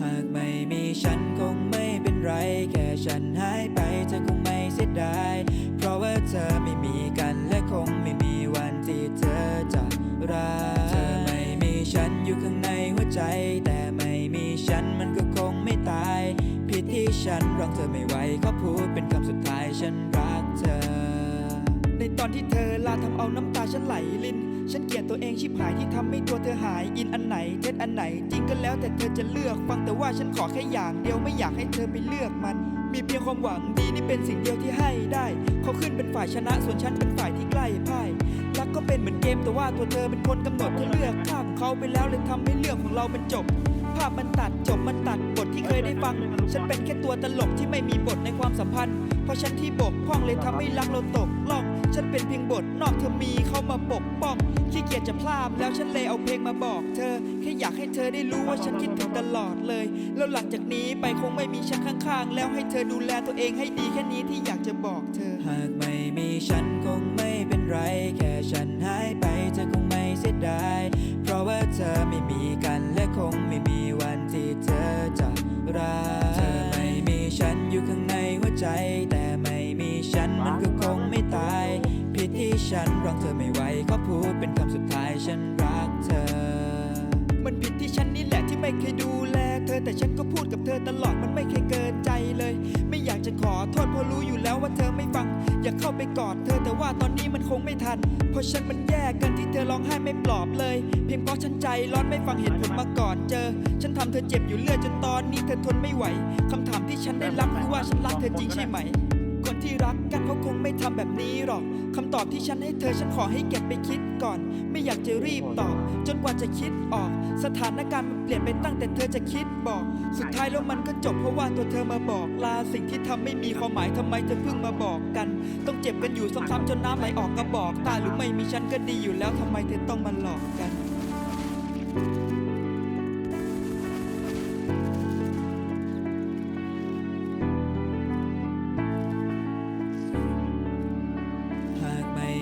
หากไม่มีฉันคงไม่เป็นไร แค่ฉันหายไปเธอคงไม่เสียดาย เพราะว่าเธอไม่มีกันและคงไม่มีวันที่เธอจะรักเธอไม่มีฉันอยู่ข้างในหัวใจ แต่ไม่มีฉันมันก็คงไม่ตายผิดที่ฉันรังเธอไม่ไหวขอพูดเป็นคำสุดท้ายฉันรักเธอ ในตอนที่เธอ ลลินฉันเกลียดตัวเองชิบหายที่ทำให้ตัวเธอหาย อินอันไหนเท็จอันไหน จริงก็แล้วแต่เธอจะเลือก ฟังแต่ว่าฉันขอแค่อย่างเดียวไม่อยากให้เธอไปเลือกมัน มีเพียงความหวังดีนี่เป็นสิ่งเดียวที่ให้ได้ เขาขึ้นเป็นฝ่ายชนะ ส่วนฉันเป็นฝ่ายที่ใกล้พ่ายรักก็เป็นเหมือนเกมแต่ว่าตัวเธอเป็นคนกำหนดเธอเลือกข้ามเขาไปแล้วเลยทำให้เรื่องของเราเป็นจบ ภาพมันตัดจบมันตัดบทที่เคยได้ฟัง ฉันเป็นแค่ตัวตลกที่ไม่มีบทในความสัมพันธ์ เพราะฉันที่บกพร่องเลยทำให้รักเราตกล่อง ฉันเป็นเพียงบทนอกเธอมีเข้ามาปกป้องขี้เกียจจะพลาดแล้วฉันเลยเอาเพลงมาบอกเธอแค่อยากให้เธอได้รู้ว่าฉันคิดถึงตลอดเลย แล้วหลังจากนี้ไปคงไม่มีฉันข้างๆ แล้วให้เธอดูแลตัวเองให้ดีแค่นี้ที่อยากจะบอกเธอ หากไม่มีฉันคงไม่เป็นไรแค่ ฉันรักเธอไม่ไหวก็พูดเป็นคำสุดท้ายฉันรักเธอ มันผิดที่ฉันนี่แหละที่ไม่เคยดูแลเธอแต่ฉันก็พูดกับเธอตลอดมันไม่เคยเกินใจเลย ไม่อยากจะขอโทษเพราะรู้อยู่แล้วว่าเธอไม่ฟัง อยากเข้าไปกอดเธอแต่ว่าตอนนี้มันคงไม่ทัน เพราะฉันมันแย่เกินที่เธอร้องไห้ไม่ปลอบเลย เพียงเพราะฉันใจร้อนไม่ฟังเหตุผลมาก่อนเจอ ฉันทำเธอเจ็บอยู่เรื่อยจนตอนนี้เธอทนไม่ไหวคำถามที่ฉันได้รับคือว่าฉันรักเธอจริงใช่ไหม ที่รักกันเขาคงไม่ทำแบบนี้หรอกคำตอบที่ฉันให้เธอฉันขอให้เก็บไปคิดก่อน ไม่อยากจะรีบตอบ จนกว่าจะคิดออก สถานการณ์มันเปลี่ยนไปตั้งแต่เธอจะคิดบอก สุดท้ายแล้วมันก็จบเพราะว่าตัวเธอมาบอกลาสิ่งที่ทำไม่มีความหมายทำไมเธอเพิ่งมาบอกกัน ต้องเจ็บกันอยู่ซ้ำๆจนน้ำไหลออกก็บอก ตาหรือไม่มีฉันก็ดีอยู่แล้วทำไมเธอต้องมาหลอกกัน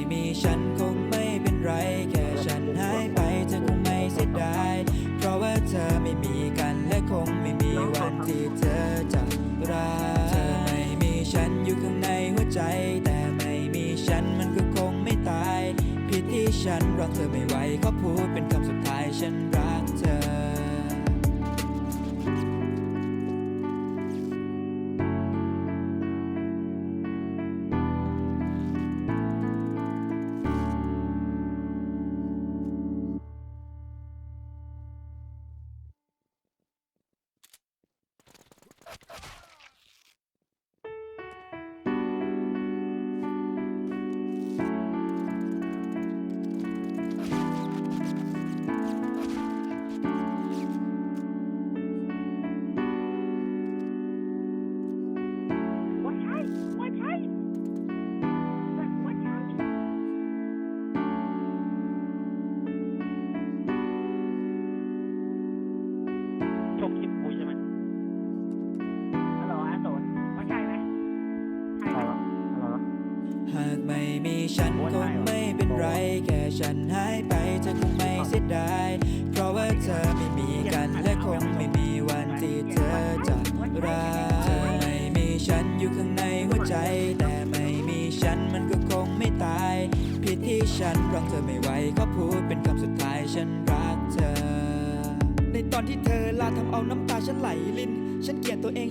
ม่มีฉันคงไม่เป็นไร แค่ฉันหายไปเธอคงไม่เสียดาย เพราะว่าเธอไม่มีกันและคงไม่มีวันที่เธอจะรักเธอไม่มีฉันอยู่ข้างในหัวใจ แต่ไม่มีฉันมันก็คงไม่ตาย ผิดที่ฉันรักเธอไม่ไหวขอพูดเป็นคำสุดท้ายฉัน มีฉันคงไม่เป็นไร แค่ฉันหายไปเธอคงไม่เสียดาย เพราะว่าเธอไม่มีกันและคงไม่มีวันที่เธอจะรักเธอไม่มีฉันอยู่ข้างในหัวใจ แต่ไม่มีฉันมันก็คงไม่ตาย ผิดที่ฉันรักเธอไม่ไหวก็พูดเป็นคำสุดท้ายฉันรักเธอ ในตอนที่เธอลาทำเอาน้ำตาฉันไหลลิน ฉันเกลียดตัวเอง